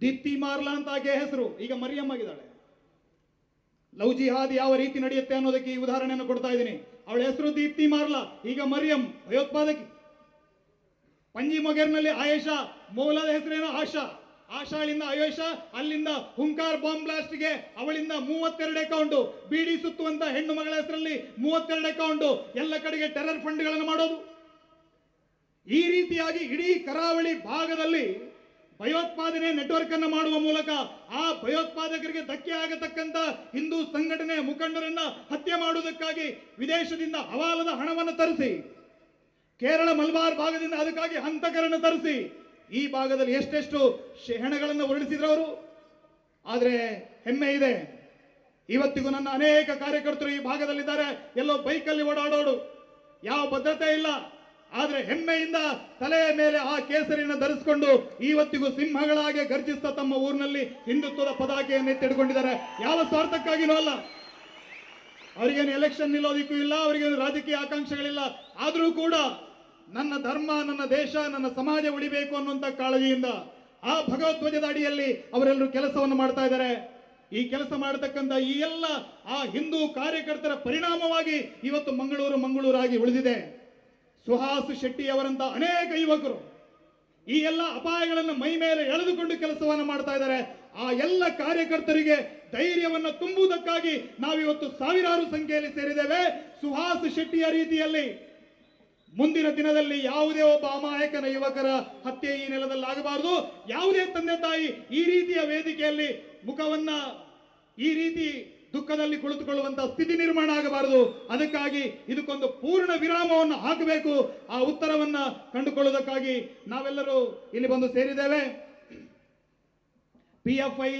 ದೀಪ್ತಿ ಮಾರ್ಲಾ ಅಂತ ಆಕೆ ಹೆಸರು. ಈಗ ಮರಿಯಮ್ಮ ಆಗಿದ್ದಾಳೆ. ಲವ್ ಜಿಹಾದ್ ಯಾವ ರೀತಿ ನಡೆಯುತ್ತೆ ಅನ್ನೋದಕ್ಕೆ ಈ ಉದಾಹರಣೆಯನ್ನು ಕೊಡ್ತಾ ಇದ್ದೀನಿ. ಅವಳ ಹೆಸರು ದೀಪ್ತಿ ಮಾರ್ಲಾ, ಈಗ ಮರಿಯಂ, ಭಯೋತ್ಪಾದಕಿ. ಪಂಜಿ ಮೊಗೇರ್ನಲ್ಲಿ ಆಯೇಷಾ, ಮೌಲಾದ ಹೆಸರೇನು ಆಶಾ. ಆಶಾಳಿಂದ ಆಯೋಷ ಅಲ್ಲಿಂದ ಹುಂಕಾರ್ ಬಾಂಬ್ ಬ್ಲಾಸ್ಟ್ಗೆ, ಅವಳಿಂದ ಮೂವತ್ತೆರಡು ಅಕೌಂಟ್. ಬಿಡಿ ಸುತ್ತುವಂತ ಹೆಣ್ಣು ಮಗಳ ಹೆಸರಲ್ಲಿ ಮೂವತ್ತೆರಡು ಅಕೌಂಟು. ಎಲ್ಲ ಕಡೆಗೆ ಟೆರರ್ ಫಂಡ್ಗಳನ್ನು ಮಾಡೋದು. ಈ ರೀತಿಯಾಗಿ ಇಡೀ ಕರಾವಳಿ ಭಾಗದಲ್ಲಿ ಭಯೋತ್ಪಾದನೆ ನೆಟ್ವರ್ಕ್ ಅನ್ನು ಮಾಡುವ ಮೂಲಕ ಆ ಭಯೋತ್ಪಾದಕರಿಗೆ ಧಕ್ಕೆ ಆಗತಕ್ಕಂತ ಹಿಂದೂ ಸಂಘಟನೆ ಮುಖಂಡರನ್ನ ಹತ್ಯೆ ಮಾಡುವುದಕ್ಕಾಗಿ ವಿದೇಶದಿಂದ ಹವಾಲದ ಹಣವನ್ನು ತರಿಸಿ, ಕೇರಳ ಮಲ್ಬಾರ್ ಭಾಗದಿಂದ ಅದಕ್ಕಾಗಿ ಹಂತಕರನ್ನು ತರಿಸಿ ಈ ಭಾಗದಲ್ಲಿ ಎಷ್ಟೆಷ್ಟು ಹೆಣಗಳನ್ನು ಹೊರಡಿಸಿದ್ರು ಅವರು? ಆದರೆ ಹೆಮ್ಮೆ ಇದೆ. ಇವತ್ತಿಗೂ ನನ್ನ ಅನೇಕ ಕಾರ್ಯಕರ್ತರು ಈ ಭಾಗದಲ್ಲಿದ್ದಾರೆ. ಎಲ್ಲೋ ಬೈಕಲ್ಲಿ ಓಡಾಡೋಡು ಯಾವ ಭದ್ರತೆ ಇಲ್ಲ. ಆದರೆ ಹೆಮ್ಮೆಯಿಂದ ತಲೆಯ ಮೇಲೆ ಆ ಕೇಸರಿಯನ್ನು ಧರಿಸಿಕೊಂಡು ಇವತ್ತಿಗೂ ಸಿಂಹಗಳಾಗೆ ಗರ್ಜಿಸ್ತಾ ತಮ್ಮ ಊರಿನಲ್ಲಿ ಹಿಂದುತ್ವದ ಪದಾಕೆಯನ್ನೇ ಎತ್ತಿಡ್ಕೊಂಡಿದ್ದಾರೆ. ಯಾವ ಸ್ವಾರ್ಥಕ್ಕಾಗಿನೂ ಅಲ್ಲ. ಅವರಿಗೇನು ಎಲೆಕ್ಷನ್ ನಿಲ್ಲೋದಿಕ್ಕೂ ಇಲ್ಲ, ಅವರಿಗೇನು ರಾಜಕೀಯ ಆಕಾಂಕ್ಷೆಗಳಿಲ್ಲ. ಆದರೂ ಕೂಡ ನನ್ನ ಧರ್ಮ, ನನ್ನ ದೇಶ, ನನ್ನ ಸಮಾಜ ಉಳಿಬೇಕು ಅನ್ನುವಂಥ ಕಾಳಜಿಯಿಂದ ಆ ಭಗವಧ್ವಜದ ಅಡಿಯಲ್ಲಿ ಅವರೆಲ್ಲರೂ ಕೆಲಸವನ್ನು ಮಾಡ್ತಾ ಇದ್ದಾರೆ. ಈ ಕೆಲಸ ಮಾಡತಕ್ಕಂಥ ಈ ಎಲ್ಲ ಆ ಹಿಂದೂ ಕಾರ್ಯಕರ್ತರ ಪರಿಣಾಮವಾಗಿ ಇವತ್ತು ಮಂಗಳೂರು ಮಂಗಳೂರಾಗಿ ಉಳಿದಿದೆ. ಸುಹಾಸ್ ಶೆಟ್ಟಿ ಅವರಂತ ಅನೇಕ ಯುವಕರು ಈ ಎಲ್ಲ ಅಪಾಯಗಳನ್ನು ಮೈ ಮೇಲೆ ಎಳೆದುಕೊಂಡು ಕೆಲಸವನ್ನು ಮಾಡ್ತಾ ಇದ್ದಾರೆ. ಆ ಎಲ್ಲ ಕಾರ್ಯಕರ್ತರಿಗೆ ಧೈರ್ಯವನ್ನು ತುಂಬುವುದಕ್ಕಾಗಿ ನಾವಿವತ್ತು ಸಾವಿರಾರು ಸಂಖ್ಯೆಯಲ್ಲಿ ಸೇರಿದ್ದೇವೆ. ಸುಹಾಸ್ ಶೆಟ್ಟಿಯ ರೀತಿಯಲ್ಲಿ ಮುಂದಿನ ದಿನದಲ್ಲಿ ಯಾವುದೇ ಒಬ್ಬ ಅಮಾಯಕನ ಯುವಕರ ಹತ್ಯೆ ಈ ನೆಲದಲ್ಲಿ ಆಗಬಾರದು ಯಾವುದೇ ತಂದೆ ತಾಯಿ ಈ ರೀತಿಯ ವೇದಿಕೆಯಲ್ಲಿ ಮುಖವನ್ನ ಈ ರೀತಿ ದುಃಖದಲ್ಲಿ ಕುಳಿತುಕೊಳ್ಳುವಂತಹ ಸ್ಥಿತಿ ನಿರ್ಮಾಣ ಆಗಬಾರದು. ಅದಕ್ಕಾಗಿ ಇದಕ್ಕೊಂದು ಪೂರ್ಣ ವಿರಾಮವನ್ನು ಹಾಕಬೇಕು. ಆ ಉತ್ತರವನ್ನ ಕಂಡುಕೊಳ್ಳುವುದಕ್ಕಾಗಿ ನಾವೆಲ್ಲರೂ ಇಲ್ಲಿ ಬಂದು ಸೇರಿದ್ದೇವೆ. ಪಿ ಎಫ್ ಐ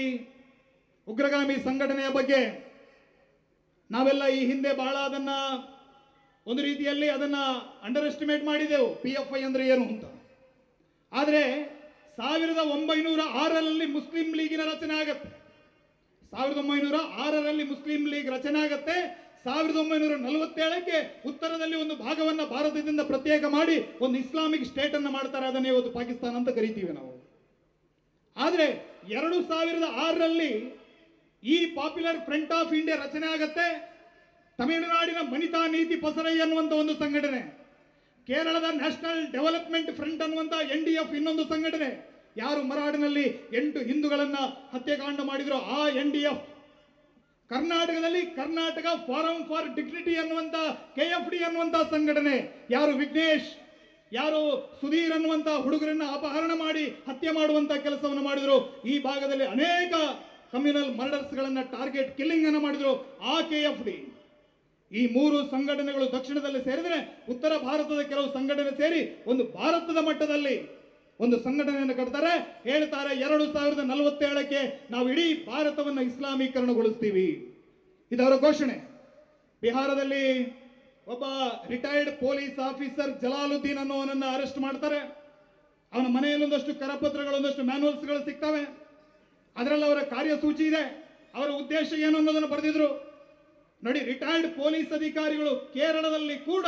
ಉಗ್ರಗಾಮಿ ಸಂಘಟನೆಯ ಬಗ್ಗೆ ನಾವೆಲ್ಲ ಈ ಹಿಂದೆ ಬಹಳ ಅದನ್ನ ಒಂದು ರೀತಿಯಲ್ಲಿ ಅದನ್ನ ಅಂಡರ್ ಎಸ್ಟಿಮೇಟ್ ಮಾಡಿದೆವು. ಪಿ ಎಫ್ ಐ ಅಂದ್ರೆ ಏನು ಅಂತ. ಆದರೆ ಸಾವಿರದ ಒಂಬೈನೂರ ಆರರಲ್ಲಿ ಮುಸ್ಲಿಂ ಲೀಗಿನ ರಚನೆ ಆಗತ್ತೆ. ಸಾವಿರದ ಒಂಬೈನೂರ ಆರರಲ್ಲಿ ಮುಸ್ಲಿಂ ಲೀಗ್ ರಚನೆ ಆಗತ್ತೆ. ಸಾವಿರದ ಒಂಬೈನೂರ ನಲವತ್ತೇಳಕ್ಕೆ ಉತ್ತರದಲ್ಲಿ ಒಂದು ಭಾಗವನ್ನ ಭಾರತದಿಂದ ಪ್ರತ್ಯೇಕ ಮಾಡಿ ಒಂದು ಇಸ್ಲಾಮಿಕ್ ಸ್ಟೇಟ್ ಅನ್ನು ಮಾಡ್ತಾರೆ. ಅದನ್ನೇ ಇವತ್ತು ಪಾಕಿಸ್ತಾನ ಅಂತ ಕರಿತೀವಿ ನಾವು. ಆದರೆ ಎರಡು ಸಾವಿರದ ಆರರಲ್ಲಿ ಈ ಪಾಪ್ಯುಲರ್ ಫ್ರಂಟ್ ಆಫ್ ಇಂಡಿಯಾ ರಚನೆ ಆಗತ್ತೆ. ತಮಿಳುನಾಡಿನ ಮನಿತಾ ನೀತಿ ಪಸರೈ ಅನ್ನುವಂಥ ಒಂದು ಸಂಘಟನೆ, ಕೇರಳದ ನ್ಯಾಷನಲ್ ಡೆವಲಪ್ಮೆಂಟ್ ಫ್ರಂಟ್ ಅನ್ನುವಂಥ ಎನ್ ಡಿ ಎಫ್ ಇನ್ನೊಂದು ಸಂಘಟನೆ. ಯಾರು ಮರಾಡಿನಲ್ಲಿ ಎಂಟು ಹಿಂದೂಗಳನ್ನ ಹತ್ಯೆಕಾಂಡ ಮಾಡಿದ್ರು ಆ ಎನ್ ಡಿ ಎಫ್. ಕರ್ನಾಟಕದಲ್ಲಿ ಕರ್ನಾಟಕ ಫಾರಂ ಫಾರ್ ಡಿಗ್ನಿಟಿ ಅನ್ನುವಂಥ ಕೆ ಎಫ್ ಡಿ ಅನ್ನುವಂಥ ಸಂಘಟನೆ. ಯಾರು ವಿಘ್ನೇಶ್, ಯಾರು ಸುಧೀರ್ ಅನ್ನುವಂಥ ಹುಡುಗರನ್ನ ಅಪಹರಣ ಮಾಡಿ ಹತ್ಯೆ ಮಾಡುವಂಥ ಕೆಲಸವನ್ನು ಮಾಡಿದ್ರು. ಈ ಭಾಗದಲ್ಲಿ ಅನೇಕ ಕಮ್ಯುನಲ್ ಮರ್ಡರ್ಸ್ ಗಳನ್ನ ಟಾರ್ಗೆಟ್ ಕಿಲ್ಲಿಂಗ್ ಅನ್ನು ಮಾಡಿದ್ರು ಆ ಕೆ ಎಫ್ ಡಿ. ಈ ಮೂರು ಸಂಘಟನೆಗಳು ದಕ್ಷಿಣದಲ್ಲಿ ಸೇರಿದರೆ ಉತ್ತರ ಭಾರತದ ಕೆಲವು ಸಂಘಟನೆ ಸೇರಿ ಒಂದು ಭಾರತದ ಮಟ್ಟದಲ್ಲಿ ಒಂದು ಸಂಘಟನೆಯನ್ನು ಕಟ್ತಾರೆ. ಹೇಳ್ತಾರೆ, ಎರಡು ಸಾವಿರದ ನಲವತ್ತೇಳಕ್ಕೆ ನಾವು ಇಡೀ ಭಾರತವನ್ನು ಇಸ್ಲಾಮೀಕರಣಗೊಳಿಸ್ತೀವಿ. ಇದವರ ಘೋಷಣೆ. ಬಿಹಾರದಲ್ಲಿ ಒಬ್ಬ ರಿಟೈರ್ಡ್ ಪೊಲೀಸ್ ಆಫೀಸರ್ ಜಲಾಲುದ್ದೀನ್ ಅನ್ನೋವನನ್ನ ಅರೆಸ್ಟ್ ಮಾಡ್ತಾರೆ. ಅವನ ಮನೆಯಲ್ಲಿ ಒಂದಷ್ಟು ಕರಪತ್ರಗಳು ಒಂದಷ್ಟು ಮ್ಯಾನುವಲ್ಸ್ಗಳು ಸಿಗ್ತವೆ. ಅದರಲ್ಲಿ ಅವರ ಕಾರ್ಯಸೂಚಿ ಇದೆ. ಅವರ ಉದ್ದೇಶ ಏನು ಅನ್ನೋದನ್ನು ಬರೆದಿದ್ರು. ನೋಡಿ ರಿಟೈರ್ಡ್ ಪೊಲೀಸ್ ಅಧಿಕಾರಿಗಳು ಕೇರಳದಲ್ಲಿ ಕೂಡ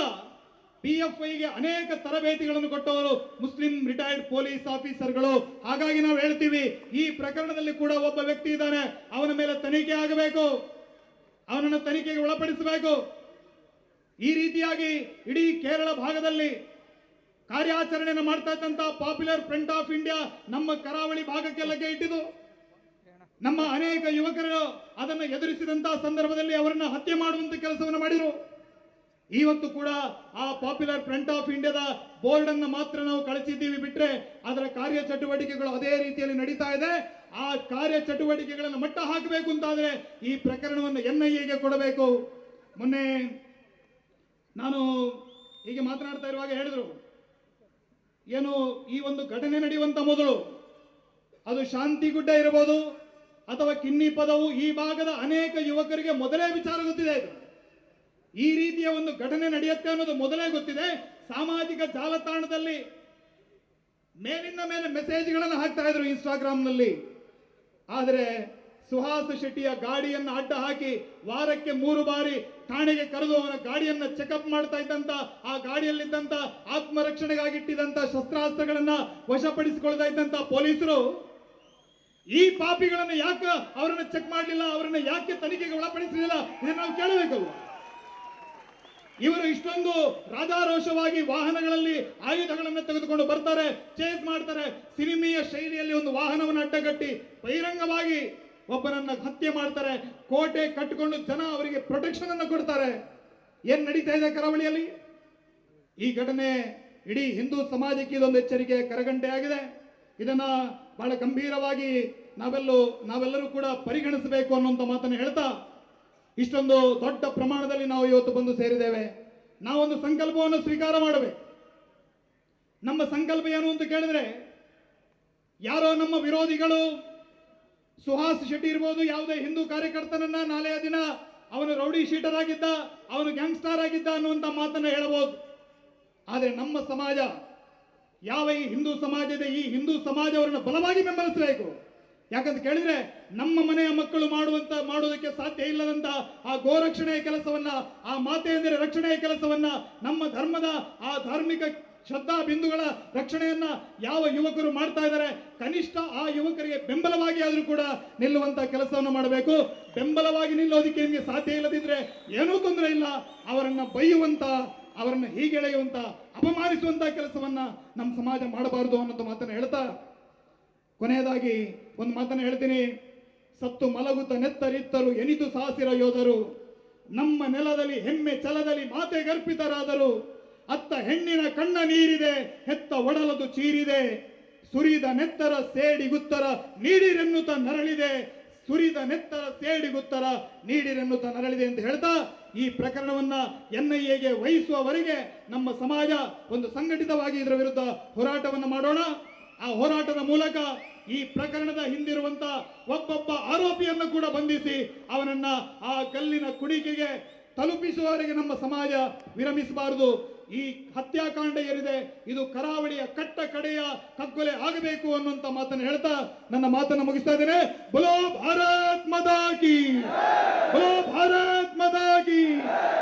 ಪಿ ಎಫ್ ಐಗೆ ಅನೇಕ ತರಬೇತಿಗಳನ್ನು ಕೊಟ್ಟವರು ಮುಸ್ಲಿಂ ರಿಟೈರ್ಡ್ ಪೊಲೀಸ್ ಆಫೀಸರ್ಗಳು ಹಾಗಾಗಿ ನಾವು ಹೇಳ್ತೀವಿ, ಈ ಪ್ರಕರಣದಲ್ಲಿ ಕೂಡ ಒಬ್ಬ ವ್ಯಕ್ತಿ ಇದ್ದಾನೆ, ಅವನ ಮೇಲೆ ತನಿಖೆ ಆಗಬೇಕು, ಅವನನ್ನು ತನಿಖೆಗೆ ಒಳಪಡಿಸಬೇಕು. ಈ ರೀತಿಯಾಗಿ ಇಡೀ ಕೇರಳ ಭಾಗದಲ್ಲಿ ಕಾರ್ಯಾಚರಣೆಯನ್ನು ಮಾಡ್ತಾ ಇದ್ದಂತಹ ಪಾಪ್ಯುಲರ್ ಫ್ರಂಟ್ ಆಫ್ ಇಂಡಿಯಾ ನಮ್ಮ ಕರಾವಳಿ ಭಾಗಕ್ಕೆ ಲಗ್ಗೆ ಇಟ್ಟಿದ್ದು. ನಮ್ಮ ಅನೇಕ ಯುವಕರು ಅದನ್ನು ಎದುರಿಸಿದಂತಹ ಸಂದರ್ಭದಲ್ಲಿ ಅವರನ್ನ ಹತ್ಯೆ ಮಾಡುವಂತ ಕೆಲಸವನ್ನು ಮಾಡಿದರು ಇವತ್ತು ಕೂಡ ಆ ಪಾಪ್ಯುಲರ್ ಫ್ರಂಟ್ ಆಫ್ ಇಂಡಿಯಾದ ಬೋರ್ಡ್ ಅನ್ನು ಮಾತ್ರ ನಾವು ಕಳಿಸಿದ್ದೀವಿ ಬಿಟ್ರೆ ಅದರ ಕಾರ್ಯ ಚಟುವಟಿಕೆಗಳು ಅದೇ ರೀತಿಯಲ್ಲಿ ನಡೀತಾ ಇದೆ. ಆ ಕಾರ್ಯ ಚಟುವಟಿಕೆಗಳನ್ನು ಮಟ್ಟ ಹಾಕಬೇಕು ಅಂತಾದರೆ ಈ ಪ್ರಕರಣವನ್ನು ಎನ್ ಕೊಡಬೇಕು. ಮೊನ್ನೆ ನಾನು ಹೀಗೆ ಮಾತನಾಡ್ತಾ ಇರುವಾಗ ಹೇಳಿದ್ರು, ಏನು ಈ ಒಂದು ಘಟನೆ ನಡೆಯುವಂತ ಮೊದಲು ಅದು ಶಾಂತಿಗುಡ್ಡ ಇರಬಹುದು ಅಥವಾ ಕಿನ್ನಿ ಪದವು ಈ ಭಾಗದ ಅನೇಕ ಯುವಕರಿಗೆ ಮೊದಲೇ ವಿಚಾರ ಗೊತ್ತಿದೆ ಈ ರೀತಿಯ ಒಂದು ಘಟನೆ ನಡೆಯುತ್ತೆ ಅನ್ನೋದು ಮೊದಲೇ ಗೊತ್ತಿದೆ. ಸಾಮಾಜಿಕ ಜಾಲತಾಣದಲ್ಲಿ ಮೇಲಿಂದ ಮೇಲೆ ಮೆಸೇಜ್ಗಳನ್ನು ಹಾಕ್ತಾ ಇದ್ರು ಇನ್ಸ್ಟಾಗ್ರಾಮ್ನಲ್ಲಿ. ಆದರೆ ಸುಹಾಸ್ ಶೆಟ್ಟಿಯ ಗಾಡಿಯನ್ನು ಅಡ್ಡ ಹಾಕಿ ವಾರಕ್ಕೆ ಮೂರು ಬಾರಿ ಠಾಣೆಗೆ ಕರೆದು ಅವನ ಗಾಡಿಯನ್ನು ಚೆಕಪ್ ಮಾಡ್ತಾ ಇದ್ದಂತ, ಆ ಗಾಡಿಯಲ್ಲಿದ್ದಂತ ಆತ್ಮರಕ್ಷಣೆಗಾಗಿಟ್ಟಿದಂತ ಶಸ್ತ್ರಾಸ್ತ್ರಗಳನ್ನ ವಶಪಡಿಸಿಕೊಳ್ತಾ ಇದ್ದಂತ ಪೊಲೀಸರು ಈ ಪಾಪಿಗಳನ್ನ ಯಾಕೆ ಅವರನ್ನ ಚೆಕ್ ಮಾಡಲಿಲ್ಲ, ಅವರನ್ನ ಯಾಕೆ ತನಿಖೆಗೆ ಒಳಪಡಿಸಲಿಲ್ಲ ಇದನ್ನ ನಾವು ಕೇಳಬೇಕು. ಇವರು ಇಷ್ಟೊಂದು ರಾಜಾರೋಷವಾಗಿ ವಾಹನಗಳಲ್ಲಿ ಆಯುಧಗಳನ್ನು ತೆಗೆದುಕೊಂಡು ಬರ್ತಾರೆ ಚೇಸ್ ಮಾಡ್ತಾರೆ. ಸಿನಿಮೀಯ ಶೈಲಿಯಲ್ಲಿ ಒಂದು ವಾಹನವನ್ನು ಅಡ್ಡಗಟ್ಟಿ ಬಹಿರಂಗವಾಗಿ ಒಬ್ಬನನ್ನ ಹತ್ಯೆ ಮಾಡ್ತಾರೆ. ಕೋಟೆ ಕಟ್ಟಿಕೊಂಡು ಜನ ಅವರಿಗೆ ಪ್ರೊಟೆಕ್ಷನ್ ಅನ್ನು ಕೊಡ್ತಾರೆ. ಏನ್ ನಡೀತಾ ಇದೆ ಕರಾವಳಿಯಲ್ಲಿ? ಈ ಘಟನೆ ಇಡೀ ಹಿಂದೂ ಸಮಾಜಕ್ಕೆ ಇದೊಂದು ಎಚ್ಚರಿಕೆ ಕರಗಂಟೆ ಆಗಿದೆ. ಇದನ್ನ ಬಹಳ ಗಂಭೀರವಾಗಿ ನಾವೆಲ್ಲೂ, ನಾವೆಲ್ಲರೂ ಕೂಡ ಪರಿಗಣಿಸಬೇಕು ಅನ್ನುವಂಥ ಮಾತನ್ನು ಹೇಳ್ತಾ ಇಷ್ಟೊಂದು ದೊಡ್ಡ ಪ್ರಮಾಣದಲ್ಲಿ ನಾವು ಇವತ್ತು ಬಂದು ಸೇರಿದ್ದೇವೆ. ನಾವೊಂದು ಸಂಕಲ್ಪವನ್ನು ಸ್ವೀಕಾರ ಮಾಡಬೇಕು. ನಮ್ಮ ಸಂಕಲ್ಪ ಏನು ಅಂತ ಕೇಳಿದ್ರೆ, ಯಾರೋ ನಮ್ಮ ವಿರೋಧಿಗಳು, ಸುಹಾಸ್ ಶೆಟ್ಟಿ ಇರ್ಬೋದು, ಯಾವುದೇ ಹಿಂದೂ ಕಾರ್ಯಕರ್ತನನ್ನ ನಾಳೆಯ ದಿನ ಅವನು ರೌಡಿ ಶೀಟರ್ ಆಗಿದ್ದ ಅವನು ಗ್ಯಾಂಗ್ಸ್ಟರ್ ಆಗಿದ್ದ ಅನ್ನುವಂಥ ಮಾತನ್ನ ಹೇಳಬಹುದು. ಆದರೆ ನಮ್ಮ ಸಮಾಜ ಯಾವ ಈ ಹಿಂದೂ ಸಮಾಜದ ಈ ಹಿಂದೂ ಸಮಾಜ ಅವರನ್ನು ಬಲವಾಗಿ ಬೆಂಬಲಿಸಬೇಕು? ಯಾಕಂತ ಕೇಳಿದ್ರೆ ನಮ್ಮ ಮನೆಯ ಮಕ್ಕಳು ಮಾಡುವಂತ ಮಾಡುವುದಕ್ಕೆ ಸಾಧ್ಯ ಇಲ್ಲದಂತ ಆ ಗೋರಕ್ಷಣೆಯ ಕೆಲಸವನ್ನ, ಆ ಮಾತೆಯಂದಿರ ರಕ್ಷಣೆಯ ಕೆಲಸವನ್ನ, ನಮ್ಮ ಧರ್ಮದ ಆ ಧಾರ್ಮಿಕ ಶ್ರದ್ಧಾ ಬಿಂದುಗಳ ರಕ್ಷಣೆಯನ್ನ ಯಾವ ಯುವಕರು ಮಾಡ್ತಾ ಇದ್ದಾರೆ, ಕನಿಷ್ಠ ಆ ಯುವಕರಿಗೆ ಬೆಂಬಲವಾಗಿ ಆದರೂ ಕೂಡ ನಿಲ್ಲುವಂತ ಕೆಲಸವನ್ನು ಮಾಡಬೇಕು. ಬೆಂಬಲವಾಗಿ ನಿಲ್ಲೋದಕ್ಕೆ ನಿಮಗೆ ಸಾಧ್ಯ ಇಲ್ಲದಿದ್ರೆ ಏನೂ ತೊಂದರೆ ಇಲ್ಲ. ಅವರನ್ನ ಬೈಯುವಂತ ಅವರನ್ನ ಹೀಗೆಳೆಯುವಂತ ಅಪಮಾನಿಸುವಂತ ಕೆಲಸವನ್ನ ನಮ್ಮ ಸಮಾಜ ಮಾಡಬಾರದು ಅನ್ನೋದು ಮಾತನ್ನು ಹೇಳ್ತಾ, ಕೊನೆಯದಾಗಿ ಒಂದು ಮಾತನ್ನು ಹೇಳ್ತೀನಿ. ಸತ್ತು ಮಲಗುತ್ತ ನೆತ್ತರಿತ್ತರು, ಎನಿತು ಸಾಸಿರ ಯೋಧರು. ನಮ್ಮ ನೆಲದಲ್ಲಿ, ಹೆಮ್ಮೆ ಛಲದಲ್ಲಿ ಮಾತೆ ಗರ್ಪಿತರಾದರು. ಅತ್ತ ಹೆಣ್ಣಿನ ಕಣ್ಣ ನೀರಿದೆ, ಹೆತ್ತ ಒಡಲದು ಚೀರಿದೆ. ಸುರಿದ ನೆತ್ತರ ಸೇಡಿಗುತ್ತರ ನೀಡಿರೆನ್ನುತ್ತ ನರಳಿದೆ. ಸುರಿದ ನೆತ್ತರ ಸೇಡಿಗುತ್ತರ ನೀಡಿರೆನ್ನುತ್ತ ನರಳಿದೆ ಅಂತ ಹೇಳ್ತಾ ಈ ಪ್ರಕರಣವನ್ನ ಎನ್ ಐ ಎಗೆ ವಹಿಸುವವರೆಗೆ ನಮ್ಮ ಸಮಾಜ ಒಂದು ಸಂಘಟಿತವಾಗಿ ಇದರ ವಿರುದ್ಧ ಹೋರಾಟವನ್ನು ಮಾಡೋಣ. ಆ ಹೋರಾಟದ ಮೂಲಕ ಈ ಪ್ರಕರಣದ ಹಿಂದಿರುವಂತ ಒಬ್ಬೊಬ್ಬ ಆರೋಪಿಯನ್ನು ಕೂಡ ಬಂಧಿಸಿ ಅವನನ್ನ ಆ ಕಲ್ಲಿನ ಕುಡಿಕೆಗೆ ತಲುಪಿಸುವವರೆಗೆ ನಮ್ಮ ಸಮಾಜ ವಿರಮಿಸಬಾರದು. ಈ ಹತ್ಯಾಕಾಂಡ ಏನಿದೆ ಇದು ಕರಾವಳಿಯ ಕಟ್ಟ ಕಡೆಯ ಕಗ್ಗೊಲೆ ಆಗಬೇಕು ಅನ್ನುವಂತ ಮಾತನ್ನು ಹೇಳ್ತಾ ನನ್ನ ಮಾತನ್ನು ಮುಗಿಸ್ತಾ ಇದ್ದೇನೆ. ಬಲೋ ಭಾರತ್ಮದಾಗಿ ಬಲೋ ಭಾರತ್ಮದಾಗಿ